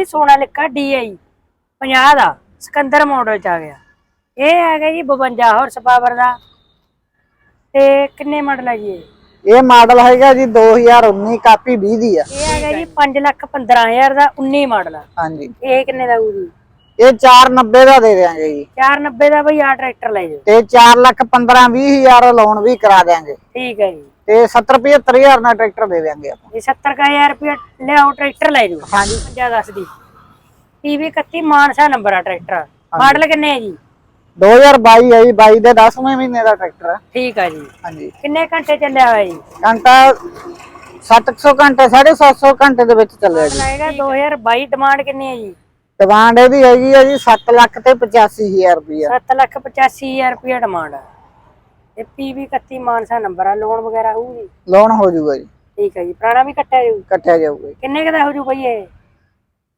ਇਹ ਸੋਨਾਲਿਕਾ DI 50 ਦਾ Sikander model ਚ ਆ ਗਿਆ। ਇਹ ਹੈਗਾ ਜੀ 52 ਹਾਰਸ ਪਾਵਰ ਦਾ। ਤੇ ਕਿੰਨੇ ਮਾਡਲ ਹੈ ਜੀ ਇਹ? ਇਹ ਮਾਡਲ ਹੈਗਾ ਜੀ 2019 ਕਾਪੀ 20 ਦੀ ਆ। ਇਹ ਹੈਗਾ ਜੀ 5 ਲੱਖ 15000 ਦਾ 19 ਮਾਡਲ ਆ। ਹਾਂਜੀ। ਇਹ ਕਿੰਨੇ ਦਾ ਹੋਊ ਜੀ? ਇਹ 490 ਦਾ ਦੇ ਦਿਆਂਗੇ ਜੀ। 490 ਦਾ ਬਈ ਆ ਟਰੈਕਟਰ ਲੈ ਜਾਓ। ਤੇ 4 ਲੱਖ 15 20 ਹਜ਼ਾਰ ਲੋਨ ਵੀ ਕਰਾ ਦਿਆਂਗੇ। ਠੀਕ ਹੈ ਜੀ। ਤੇ 70 75000 ਦਾ ਟਰੈਕਟਰ ਦੇ ਦਿਆਂਗੇ ਆਪਾਂ। ਇਹ 70000 ਰੁਪਏ ਲਿਆਓ ਟਰੈਕਟਰ ਲੈ ਜਾਓ। ਹਾਂਜੀ। 50 ਦੱਸ ਦੀ। ਟੀਵੀ 31 ਮਾਨਸਾ ਨੰਬਰ ਆ ਟਰੈਕਟਰ। ਮਾਡਲ ਕਿੰਨੇ ਹੈ ਜੀ? 2022 ਹੈ ਜੀ 22 ਦੇ 10ਵੇਂ ਮਹੀਨੇ ਦਾ ਟਰੈਕਟਰ ਹੈ ਠੀਕ ਆ ਜੀ। ਹਾਂਜੀ। ਕਿੰਨੇ ਘੰਟੇ ਚੱਲਿਆ ਹੋਇਆ ਜੀ? ਘੰਟਾ 700 ਘੰਟੇ 750 ਘੰਟੇ ਦੇ ਵਿੱਚ ਚੱਲਿਆ ਜੀ। ਆਏਗਾ 2022 ਡਿਮਾਂਡ ਕਿੰਨੀ ਹੈ ਜੀ? ਡਿਮਾਂਡ ਇਹਦੀ ਹੈਗੀ ਹੈ ਜੀ 7 ਲੱਖ ਤੇ 85000 ਰੁਪਇਆ 7 ਲੱਖ 85000 ਰੁਪਏ ਡਿਮਾਂਡ ਆ। ਇਹ ਪੀਵੀ 31 ਮਾਨਸਾ ਨੰਬਰ ਆ ਲੋਨ ਵਗੈਰਾ ਹੋਊਗੀ? ਲੋਨ ਹੋ ਜਾਊਗਾ ਜੀ। ਠੀਕ ਹੈ ਜੀ ਪੁਰਾਣਾ ਵੀ ਕੱਟਿਆ ਜਾਊ? ਕੱਟਿਆ ਜਾਊਗਾ ਜੀ। ਕਿੰਨੇ ਕੁ ਦਾ ਹੋ ਜੂ ਬਈ ਇਹ?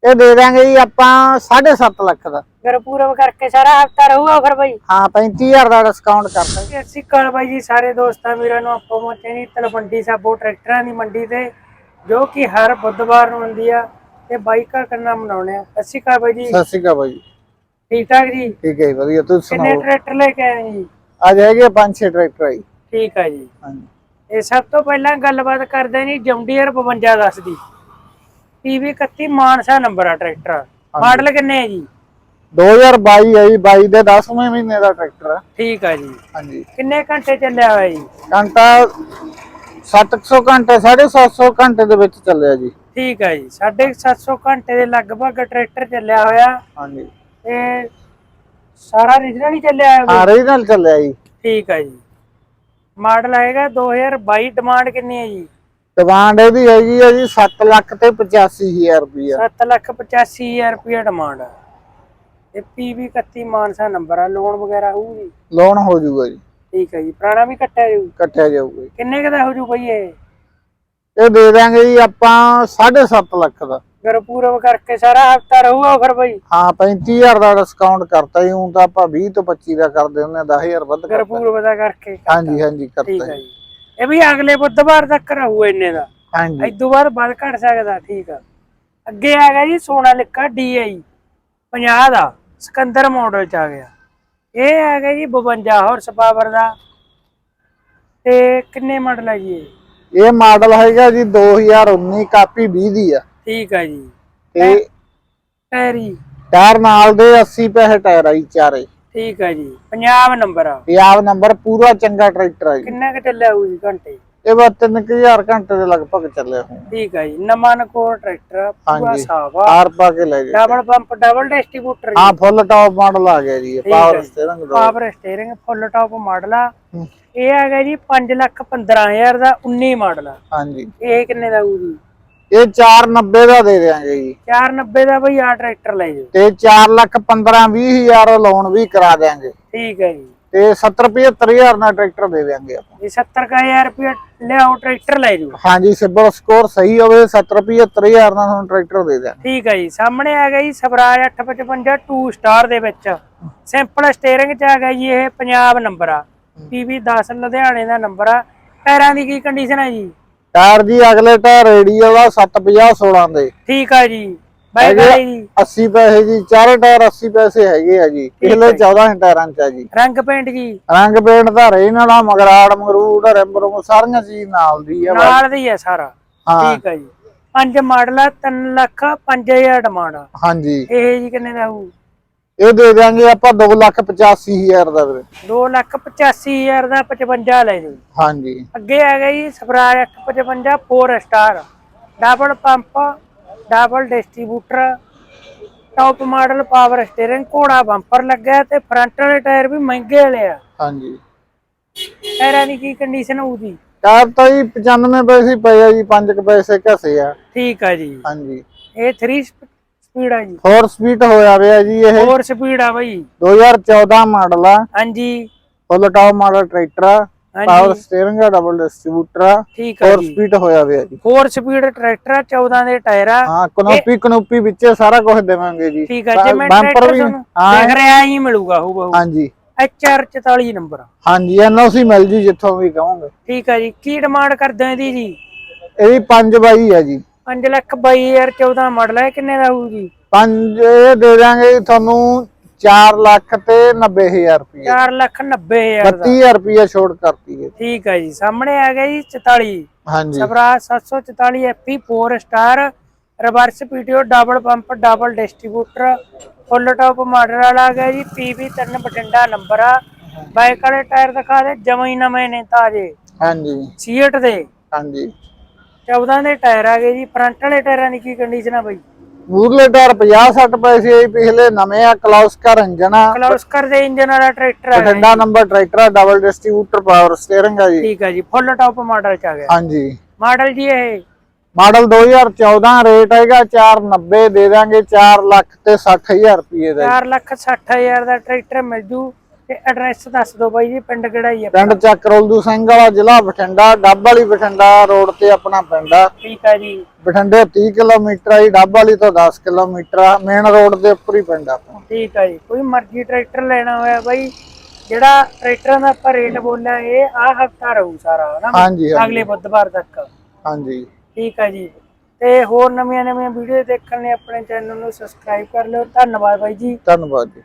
ਇਹ ਦੇ ਦਾਂਗੇ ਜੀ ਆਪਾਂ 7.5 ਲੱਖ ਦਾ। ਫਿਰ ਪੂਰਾ ਕਰਕੇ ਸਾਰਾ ਹਫਤਾ ਰਹੂਗਾ ਫਿਰ ਬਈ? ਹਾਂ 35000 ਦਾ ਡਿਸਕਾਊਂਟ ਕਰ ਦਾਂਗੇ ਅਸੀਂ ਕਾਲ ਬਾਈ ਜੀ ਸਾਰੇ ਦੋਸਤਾਂ ਵੀਰਾਂ ਨੂੰ ਆਪਾਂ ਪਹੁੰਚੇ ਨਹੀਂ ਤਲਵੰਡੀ ਸਾਬੋ ਟਰੈਕਟਰਾਂ ਦੀ ਮੰਡੀ ਤੇ ਜੋ ਕਿ ਹਰ ਬੁੱਧਵਾਰ ਨੂੰ ਹੁੰਦੀ ਆ। ਤੇ ਬਾਈਕਾਂ ਕਰਨਾ ਮਨਾਉਣੇ ਆ? ਅਸੀਂ ਕਾਲ ਬਾਈ ਜੀ। ਸਤਿ ਸ਼੍ਰੀ ਅਕਾਲ ਬਾਈ। ਠੀਕ ਠਾਕ ਜੀ? ਠੀਕ ਹੈ ਜੀ ਵਧੀਆ। ਤੁਸੀਂ ਕਿੰਨੇ ਸੁਣਾਓ? ਟਰੈਕਟਰ ਲੈ ਕੇ ਆਏ ਜੀ? ਅੱਜ ਹੈਗੇ ਪੰਜ ਛੇ ਟਰੈਕਟਰ ਆਈ ਠੀਕ ਆ ਜੀ। ਹਾਂਜੀ। ਇਹ ਸਭ ਤੋਂ ਪਹਿਲਾਂ ਗੱਲਬਾਤ ਕਰਦੇ ਨਹੀਂ ਜੰਡੀਅਰ 52 10 ਦੀ। ਪੀਵੀ 31 ਮਾਨਸਾ ਨੰਬਰ ਆ ਟਰੈਕਟਰ ਮਾਡਲ ਕਿੰਨੇ ਹੈ ਜੀ? 2022 ਹੈ ਜੀ 22 ਦੇ 10ਵੇਂ ਮਹੀਨੇ ਦਾ ਟਰੈਕਟਰ ਹੈ ਠੀਕ ਆ ਜੀ। ਹਾਂਜੀ। ਕਿੰਨੇ ਘੰਟੇ ਚੱਲਿਆ ਹੋਇਆ ਜੀ? ਘੰਟਾ 700 ਘੰਟੇ 750 ਘੰਟੇ ਦੇ ਵਿੱਚ ਚੱਲਿਆ ਜੀ। ਠੀਕ ਆ ਜੀ 750 ਘੰਟੇ ਦੇ ਲਗਭਗ ਟਰੈਕਟਰ ਚੱਲਿਆ ਹੋਇਆ। ਹਾਂਜੀ। ਤੇ ਸਾਰਾ ਰੀਜਨਲ ਹੀ ਚੱਲਿਆ ਹੋਇਆ ਹਾਂ ਬਈ? ਰੀਜਨਲ ਚੱਲਿਆ ਜੀ। ਠੀਕ ਆ ਜੀ। ਮਾਡਲ ਆਏਗਾ 2022 ਡਿਮਾਂਡ ਕਿੰਨੀ ਹੈ ਜੀ? ਡਿਮਾਂਡ ਇਹਦੀ ਹੈਗੀ ਹੈ ਜੀ 7 ਲੱਖ ਤੇ 85000 ਰੁਪਇਆ 7 ਲੱਖ 85000 ਰੁਪਏ ਡਿਮਾਂਡ ਇਹ ਪੀਵੀ 31 ਮਾਨਸਾ ਨੰਬਰ ਆ ਲੋਨ ਵਗੈਰਾ ਹੋਊਗੀ? ਲੋਨ ਹੋ ਜਾਊਗਾ ਜੀ। ਠੀਕ ਹੈ ਜੀ ਪੁਰਾਣਾ ਵੀ ਕੱਟਿਆ ਜਾਊ? ਕੱਟਿਆ ਜਾਊਗਾ ਕਿੰਨੇ ਕੁ ਦਾ ਹੋ ਜੂ ਬਈ ਇਹ? ਇਹ ਦੇ ਦਾਂਗੇ ਜੀ ਆਪਾਂ 7.5 ਲੱਖ ਦਾ। ਫਿਰ ਪੂਰਵ ਕਰਕੇ ਸਾਰਾ ਹਫਤਾ ਰਹੂਗਾ ਫਿਰ ਬਈ? ਹਾਂ 35000 ਦਾ ਡਿਸਕਾਊਂਟ ਕਰਤਾ ਜੀ ਹੁਣ ਤਾਂ ਆਪਾਂ 20 ਤੋਂ 25 ਦਾ ਕਰਦੇ ਹੁੰਦੇ 10000 ਵੱਧ ਕਰਤਾ ਪੂਰਵ ਦਾ ਕਰਕੇ ਹਾਂਜੀ ਹਾਂਜੀ ਠੀਕ ਕਰਤਾ ਹੈ ਜੀ। ਜੀ। ਇਹ ਵੀ ਅਗਲੇ ਬੁੱਧਵਾਰ ਤੱਕ ਰਹੂ ਇੰਨੇ ਦਾ। ਹਾਂਜੀ। ਇਦੋਂ ਬਾਅਦ ਵੱਧ ਘਟ ਸਕਦਾ ਠੀਕ ਆ। ਅੱਗੇ ਆ ਗਿਆ ਜੀ ਸੋਨਾਲਿਕਾ DI 50 ਦਾ ਸਿਕੰਦਰ ਮਾਡਲ ਚ ਆ ਗਿਆ। ਇਹ ਆ ਗਿਆ ਜੀ 52 ਹਾਰਸ ਪਾਵਰ ਦਾ। ਤੇ ਕਿੰਨੇ ਮਾਡਲ ਹੈ ਜੀ ਇਹ? ਇਹ ਮਾਡਲ ਹੈਗਾ ਜੀ 2019 ਕਾਪੀ 20 ਦੀ ਆ। ਠੀਕ ਆ ਜੀ। ਤੇ ਟੈਰੀ। ਟਾਇਰ ਨਾਲ ਦੇ 80 ਪੈਸੇ ਟਾਇਰ ਆਈ ਚਾਰੇ। ਠੀਕ ਆ ਜੀ। ਪੰਜਾਬ ਨੰਬਰ ਆ। ਪੰਜਾਬ ਨੰਬਰ ਪੂਰਾ ਚੰਗਾ ਟਰੈਕਟਰ ਆ ਜੀ। ਕਿੰਨਾ ਕੁ ਚੱਲਿਆ ਹੋਊ ਜੀ ਘੰਟੇ? ਇਹ ਬਸ 3000 ਘੰਟੇ ਦੇ ਲਗਭਗ ਚੱਲਿਆ ਹੁਣ। ਠੀਕ ਆ ਜੀ ਨਮਨ ਕੋਰ ਟਰੈਕਟਰ ਪੂਰਾ ਹਾਂਜੀ। ਸਾਫ਼ ਆ ਆਰ ਪਾ ਕੇ ਲੈ ਗਏ ਡਬਲ ਪੰਪ ਡਬਲ ਡਿਸਟ੍ਰੀਬਿਊਟਰ ਹਾਂ ਫੁੱਲ ਟੌਪ ਮਾਡਲ ਆ ਗਿਆ ਜੀ ਠੀਕ ਹੈ ਪਾਵਰ। ਸਟੀਅਰਿੰਗ ਦਾ। Power steering full top model ਆ। ਹੂੰ। ਇਹ ਹੈਗਾ ਜੀ 5 ਲੱਖ 15000 ਦਾ 19 ਮਾਡਲ ਆ। ਹਾਂਜੀ। ਇਹ ਕਿੰਨੇ ਦਾ ਹੋਊ ਜੀ? ਇਹ 490 ਦਾ ਦੇ ਦਿਆਂਗੇ ਜੀ। 490 ਦਾ ਬਈ ਆ ਟਰੈਕਟਰ ਲੈ ਜਾਓ। ਤੇ 4 ਲੱਖ 15 20000 ਲੋਨ ਵੀ ਕਰਾ ਦਿਆਂਗੇ। ਠੀਕ ਹੈ ਜੀ। ਤੇ 70 75000 ਦਾ ਟਰੈਕਟਰ ਦੇ ਦਿਆਂਗੇ ਆਪਾਂ। ਇਹ 70000 ਰੁਪਏ ਲਿਆਓ ਟਰੈਕਟਰ ਲੈ ਜਾਓ। ਹਾਂਜੀ ਸਿਬਲ ਸਕੋਰ ਸਹੀ ਹੋਵੇ 70 75000 ਦਾ ਤੁਹਾਨੂੰ ਟਰੈਕਟਰ ਦੇ ਦਿਆਂਗੇ। ਠੀਕ ਹੈ ਜੀ ਸਾਹਮਣੇ ਆ ਗਿਆ ਜੀ ਸਵਰਾਜ 855 2 ਸਟਾਰ ਦੇ ਵਿੱਚ। ਸਿੰਪਲ ਸਟੀਅਰਿੰਗ ਚ ਆ ਗਿਆ ਜੀ ਇਹ ਪੰਜਾਬ ਨੰਬਰ ਆ। ਪੀਵੀ 10 ਲੁਧਿਆਣੇ ਦਾ ਨੰਬਰ ਆ। ਟਾਇਰਾਂ ਦੀ ਕੀ ਕੰਡੀਸ਼ਨ ਹੈ ਜੀ? ਟਾਇਰ ਜੀ ਅਗਲੇ ਟਾਇਰ ਰੇਡੀਅਲ ਆ 750 16 ਦੇ। ਠੀਕ ਆ ਜੀ। ਬਾਈ ਬਾਈ ਜੀ। 80 ਪੈਸੇ ਜੀ ਚਾਰੇ ਟਾਇਰ 80 ਪੈਸੇ ਹੈਗੇ ਆ ਜੀ। ਪਿਛਲੇ 14 ਟਾਇਰਾਂ ਚ ਆ ਜੀ। ਬਰੰਗ ਰੰਗ ਪੇਂਟ ਜੀ। ਰੰਗ ਪੇਂਟ ਦਾ ਰੇ ਨਾਲ ਮਗਰਾੜ ਮਗਰੂੜ ਰਿੰਬ ਰੁੰਬ ਸਾਰੀਆਂ ਚੀਜ਼ ਨਾਲ ਦੀ ਆ ਨਾਲ ਦੀ ਹੈ ਸਾਰਾ। ਹਾਂ। ਠੀਕ ਹੈ ਜੀ। ਪੰਜ ਮਾਡਲ ਆ 3 ਲੱਖ 5000 ਡਿਮਾਂਡ ਆ। ਹਾਂਜੀ। ਇਹ ਜੀ ਕਿੰਨੇ ਦਾ ਹੋਊ? ਇਹ ਦੇ ਦਿਆਂਗੇ ਆਪਾਂ 2 ਲੱਖ 85000 ਦਾ ਵੀਰੇ। 2 ਲੱਖ 85000 ਦਾ 55 ਲੈ ਹਾਂਜੀ। ਅੱਗੇ ਆ ਗਿਆ ਜੀ Swaraj 855 4 star double pump double distributor top model power steering ਘੋੜਾ ਬੰਪਰ ਲੱਗਾ ਤੇ ਫਰੰਟ ਵਾਲੇ ਟਾਇਰ ਵੀ ਮਹਿੰਗੇ ਵਾਲੇ ਆ। ਹਾਂਜੀ। ਟਾਇਰਾਂ ਦੀ ਕੀ ਕੰਡੀਸ਼ਨ ਹੋਊਗੀ? ਟਾਇਰ ਤਾਂ ਜੀ 95 ਪੈਸੇ ਪਏ ਆ ਜੀ 5 ਪੈਸੇ ਘਸੇ ਆ। ਠੀਕ ਆ ਜੀ। ਹਾਂਜੀ। ਇਹ 3 ਸਪੀਡ ਆ ਜੀ। 4 ਸਪੀਡ ਹੋਇਆ ਪਿਆ ਜੀ ਇਹ। 4 ਸਪੀਡ ਆ ਬਈ। 2014 ਮਾਡਲ ਆ। ਹਾਂਜੀ। ਫੁੱਲ ਟੌਪ ਮਾਡਲ ਟਰੈਕਟਰ ਆ। ਪਾਵਰ ਸਟੀਅਰਿੰਗ ਆ ਡਬਲ ਡਿਸਟ੍ਰੀਬਿਊਟਰ ਆ। ਠੀਕ ਆ 4 ਜੀ। ਸਪੀਡ ਹੋਇਆ ਪਿਆ ਜੀ। 4 ਸਪੀਡ ਟਰੈਕਟਰ ਆ 14 ਦੇ ਟਾਇਰ ਆ। ਹਾਂ ਕਨੋਪੀ ਕਨੋਪੀ ਵਿੱਚ ਸਾਰਾ ਕੁਝ ਦੇਵਾਂਗੇ ਜੀ। ਠੀਕ ਆ ਜਿਵੇਂ ਬੰਪਰ ਟਰੈਕਟਰ ਵੀ ਤੁਹਾਨੂੰ ਹਾਂ। ਦੇਖ ਰਿਹਾ ਹੀ ਮਿਲੂਗਾ ਹੂ ਬਹੂ ਹਾਂਜੀ HR 44 ਨੰਬਰ ਹਾਂਜੀ ਐਨਓਸੀ ਮਿਲ ਜੀ ਜਿੱਥੋਂ ਵੀ ਕਹੋਗੇ। ਠੀਕ ਆ ਜੀ ਕੀ ਡਿਮਾਂਡ ਕਰਦੇ ਹੋ ਇਹਦੀ ਜੀ? ਇਹਦੀ 5 ਬਾਈ ਆ ਜੀ। 5 ਲੱਖ 22014 ਮਾਡਲ ਹੈ ਕਿੰਨੇ ਦਾ ਹੋਊ ਜੀ? ਪੰਜ ਇਹ ਦੇ ਦਾਂਗੇ ਜੀ ਤੁਹਾਨੂੰ 4 ਲੱਖ ਤੇ 90000 ਰੁਪਏ 4 ਲੱਖ 90000 ਦਾ। 32000 ਰੁਪਏ ਛੋਟ ਕਰਤੀ ਹੈ। ਠੀਕ ਹੈ ਜੀ ਸਾਹਮਣੇ ਆ ਗਿਆ ਜੀ 44 ਹਾਂਜੀ। Swaraj 744 FP 4 star reverse PTO double pump double distributor full top model ਵਾਲਾ ਆ ਗਿਆ ਜੀ ਪੀਬੀ 3 ਬਠਿੰਡਾ ਨੰਬਰ ਆ। ਬਾਈਕ ਵਾਲੇ ਟਾਇਰ ਦਿਖਾ ਦੇ ਜਮਾਂ ਹੀ ਨਵੇਂ ਨੇ ਤਾਜੇ। ਹਾਂਜੀ। ਸੀਟ ਦੇ। ਹਾਂਜੀ। 14 ਦੇ ਟਾਇਰ ਆ ਗਏ ਜੀ ਫਰੰਟ ਵਾਲੇ ਟਾਇਰਾਂ ਦੀ ਕੀ ਕੰਡੀਸ਼ਨ ਆ ਬਾਈ? ਮੂਰਲੇ ਟਾਇਰ 50 60 ਪੈਸੇ ਆਈ ਪਿਛਲੇ ਨਵੇਂ ਆ ਕਲੌਸਕਰ ਇੰਜਨ ਆ। ਕਲੌਸਕਰ ਦੇ ਇੰਜਨ ਵਾਲਾ ਟਰੈਕਟਰ ਆ ਬਠਿੰਡਾ ਨੰਬਰ ਟਰੈਕਟਰ ਆ ਡਬਲ ਡਿਸਟ੍ਰੀਬਿਊਟਰ ਪਾਵਰ ਸਟੀਅਰਿੰਗ ਆ ਜੀ। ਠੀਕ ਹੈ ਜੀ ਫੁੱਲ ਟਾਪ ਮਾਡਲ ਚ ਆ ਗਿਆ। ਹਾਂਜੀ। ਮਾਡਲ ਜੀ ਇਹ? ਮਾਡਲ 2014 ਰੇਟ ਹੈਗਾ 490 ਦੇ ਦਾਂਗੇ 4 ਲੱਖ ਤੇ 60000 ਰੁਪਏ ਦਾ 4 ਲੱਖ 60000 ਦਾ ਟਰੈਕਟਰ ਮਿਲ ਜੂ। ਤੇ ਐਡਰੈਸ ਦੱਸ ਦਿਓ ਬਾਈ ਜੀ ਪਿੰਡ ਕਿਹੜਾ ਹੀ ਆ ਪਿੰਡ ਚੱਕ ਰੋਲਦੂ ਸਿੰਘ ਵਾਲਾ ਜ਼ਿਲ੍ਹਾ ਬਠਿੰਡਾ ਡੱਬ ਵਾਲੀ ਬਠਿੰਡਾ ਰੋਡ ਤੇ ਆਪਣਾ ਪਿੰਡ ਆ। ਠੀਕ ਹੈ ਜੀ। ਬਠਿੰਡੇ 30 ਕਿਲੋਮੀਟਰ ਆ ਜੀ ਡੱਬ ਵਾਲੀ ਤੋਂ 10 ਕਿਲੋਮੀਟਰ ਆ। ਮੇਨ ਰੋਡ ਦੇ ਉੱਪਰ ਹੀ ਪਿੰਡ ਆ ਠੀਕ ਹੈ ਜੀ। ਕੋਈ ਮਰਜ਼ੀ ਟਰੈਕਟਰ ਲੈਣਾ ਹੋਇਆ ਬਾਈ ਜਿਹੜਾ ਟਰੈਕਟਰਾਂ ਦਾ ਆਪਾਂ ਰੇਟ ਬੋਲਿਆ ਇਹ ਆ ਹਫਤਾ ਰਹੂ ਸਾਰਾ ਹਨਾ? ਹਾਂਜੀ ਹਾਂਜੀ। ਅਗਲੇ ਬੁੱਧਵਾਰ ਤੱਕ। ਹਾਂਜੀ। ਠੀਕ ਹੈ ਜੀ। ਤੇ ਹੋਰ ਨਵੀਆਂ ਨਵੀਆਂ ਵੀਡੀਓ ਦੇਖਣ ਲਈ ਆਪਣੇ ਚੈਨਲ ਨੂੰ ਸਬਸਕ੍ਰਾਈਬ ਕਰ ਲਿਓ। ਧੰਨਵਾਦ ਬਾਈ ਜੀ। ਧੰਨਵਾਦ ਜੀ।